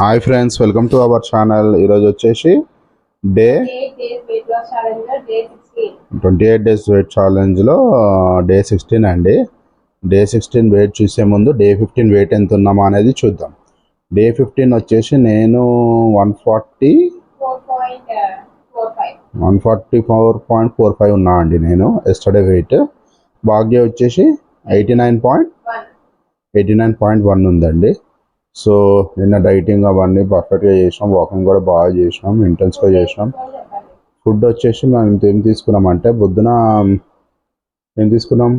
Hi friends welcome to our channel ఈరోజు వచ్చేసి day. Twenty eight days weight ఛాలెంజ్లో day sixteen అండి day sixteen weight చూసే ముందు day fifteen wait ఎంత ఉన్నామా అనేది చూద్దాం డే ఫిఫ్టీన్ వచ్చేసి నేను one forty. One forty four point four five ఉన్నా అండి నేను ఎస్టర్డే వెయిట్ భాగ్య వచ్చేసి eighty nine point. Eighty nine point one ఉందండి సో నిన్న డైటింగ్ అవన్నీ పర్ఫెక్ట్గా చేసినాం వాకింగ్ కూడా బాగా చేసినాం ఇంటెన్స్గా చేసినాం. ఫుడ్ వచ్చేసి మనం ఏం తీసుకున్నాం అంటే పొద్దున ఏం తీసుకున్నాం?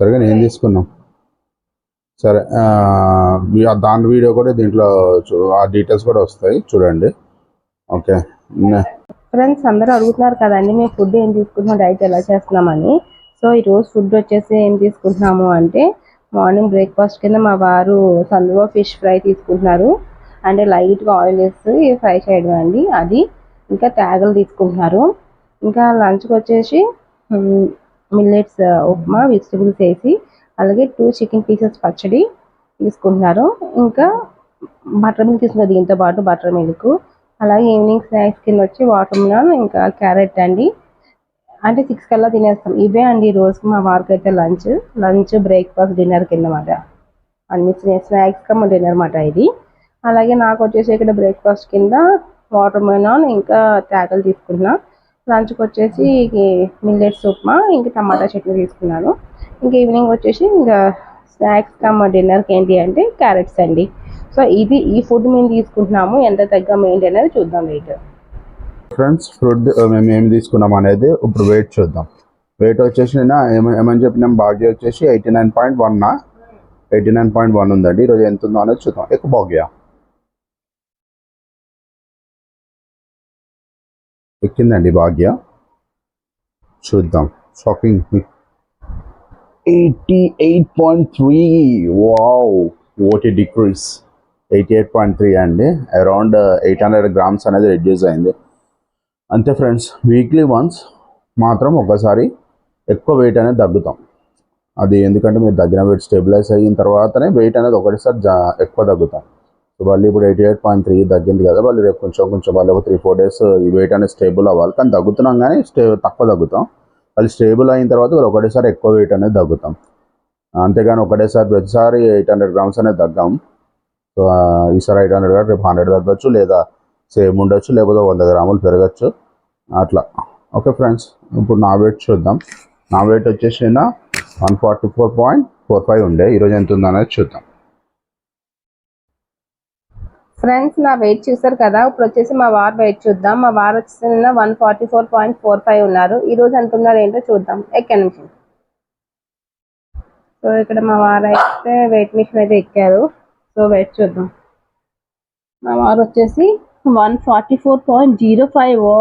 సరిగా ఏం తీసుకున్నాం? సరే దాని వీడియో కూడా దీంట్లో ఆ డీటెయిల్స్ కూడా వస్తాయి చూడండి. ఓకే. ఫ్రెండ్స్ అందరూ అడుగుతున్నారు కదండి మేము ఫుడ్ ఏం తీసుకుంటున్నాం డైట్ ఎలా చేస్తున్నామని. సో ఈ రోజు ఫుడ్ వచ్చేసి ఏం తీసుకుంటున్నాము అంటే మార్నింగ్ బ్రేక్ఫాస్ట్ కింద మా వారు సందువ ఫిష్ ఫ్రై తీసుకుంటున్నారు. అంటే లైట్గా ఆయిల్ వేసి ఫ్రై చేయడం అండి. అది ఇంకా త్యాగలు తీసుకుంటున్నారు. ఇంకా లంచ్కి వచ్చేసి మిల్లెట్స్ ఉప్మా వెజిటబుల్స్ వేసి అలాగే టూ చికెన్ పీసెస్ పచ్చడి తీసుకుంటున్నారు. ఇంకా బటర్ మిల్క్ తీసుకున్నారు దీంతో పాటు బటర్ మిల్క్ అలాగే ఈవినింగ్ స్నాక్స్ కింద వచ్చి వాటర్ మిలన్ ఇంకా క్యారెట్ అండి. అంటే సిక్స్ కల్లా తినేస్తాం. ఇవే అండి రోజుకి మా వారికి అయితే లంచ్ లంచ్ బ్రేక్ఫాస్ట్ డిన్నర్ కింద మాట అన్ని స్నాక్స్ కమ్మ డిన్నర్ మాట ఇది. అలాగే నాకు వచ్చేసి ఇక్కడ బ్రేక్ఫాస్ట్ కింద వాటర్ మెలాన్ ఇంకా తేకలు తీసుకున్నా లంచ్కి వచ్చేసి మిల్లెట్స్ ఉప్మా ఇంకా టమాటా చట్నీ తీసుకున్నాను. ఇంకా ఈవినింగ్ వచ్చేసి ఇంకా స్నాక్స్ కమ్మ డిన్నర్కి ఏంటి అంటే క్యారెట్స్ అండి. సో ఇది ఈ ఫుడ్ మేము తీసుకుంటున్నాము. ఎంత తగ్గ ఏంటి అనేది చూద్దాం వెయిట్ ఫ్రెండ్స్ ఫుడ్ మేము ఏమి తీసుకున్నాం అనేది ఇప్పుడు వెయిట్ చూద్దాం. వెయిట్ వచ్చేసి నేను ఏమని చెప్పినాం? భాగ్య వచ్చేసి eighty nine point one eighty nine point one ఉందండి. ఈరోజు ఎంత ఉందో అనేది చూద్దాం. ఎక్కువ భాగ్య ఎక్కిందండి భాగ్య చూద్దాం. Shocking eighty eight point three wow OT decrease eighty eight point three అండి. అరౌండ్ ఎయిట్ హండ్రెడ్ గ్రామ్స్ అనేది రెడ్యూస్ అయింది. అంతే ఫ్రెండ్స్ వీక్లీ వన్స్ మాత్రం ఒకసారి ఎక్కువ వెయిట్ అనేది తగ్గుతాం. అది ఎందుకంటే మీరు తగ్గిన వెయిట్ స్టెబిలైజ్ అయిన తర్వాతనే వెయిట్ అనేది ఒకటిసారి జా ఎక్కువ తగ్గుతాం. సో వాళ్ళు ఇప్పుడు ఎయిటీ ఎయిట్ పాయింట్ త్రీ తగ్గింది కదా వాళ్ళు రేపు కొంచెం కొంచెం వాళ్ళు ఒక త్రీ ఫోర్ డేస్ ఈ వెయిట్ అనేది స్టేబుల్ అవ్వాలి. కానీ తగ్గుతున్నాం కానీ స్టే తక్కువ తగ్గుతాం. వాళ్ళు స్టేబుల్ అయిన తర్వాత వాళ్ళు ఒకటేసారి ఎక్కువ వెయిట్ అనేది తగ్గుతాం. అంతేగాని ఒకటేసారి ప్రతిసారి ఎయిట్ హండ్రెడ్ గ్రామ్స్ అనేది తగ్గాం. సో ఈసారి ఎయిట్ హండ్రెడ్ రేపు హండ్రెడ్ తగ్గొచ్చు లేదా సేమ్ ఉండొచ్చు లేకపోతే వంద గ్రాములు పెరగచ్చు. అట్లా. ఓకే ఫ్రెండ్స్ ఇప్పుడు నా వెయిట్ చూద్దాం. నా వెయిట్ వచ్చేసి one forty four point four five ఉండే. ఈరోజు ఎంత ఉందనేది చూద్దాం. ఫ్రెండ్స్ నా వెయిట్ చూసారు కదా? ఇప్పుడు వచ్చేసి మా వార్ వెయిట్ చూద్దాం. మా వార్ వచ్చేసి నిన్న one forty four point four five ఉన్నారు. ఈరోజు ఎంత ఉన్నారు ఏంటో చూద్దాం. ఎక్కడి నుంచి సో ఇక్కడ మా వారు అయితే వెయిట్ మిషన్ అయితే ఎక్కారు. సో వెయిట్ చూద్దాం. మా వారు వచ్చేసి one forty four point zero five. Oh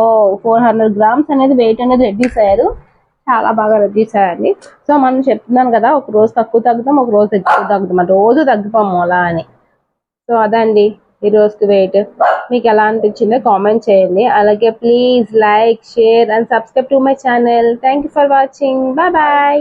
four hundred grams అనేది వెయిట్ అనేది రెడ్యూస్ అయ్యారు. చాలా బాగా రెడ్యూస్ అయ్యారండి సో మనం చెప్తున్నాను కదా ఒక రోజు తక్కువ తగ్గుతాం ఒక రోజు ఎక్కువ తగ్గుతాం రోజు తగ్గిపోము అలా అని. సో అదండి ఈ రోజుకి వెయిట్. మీకు ఎలా అనిపించిందో కామెంట్ చేయండి. అలాగే please like share and subscribe to my channel. Thank you for watching. Bye bye.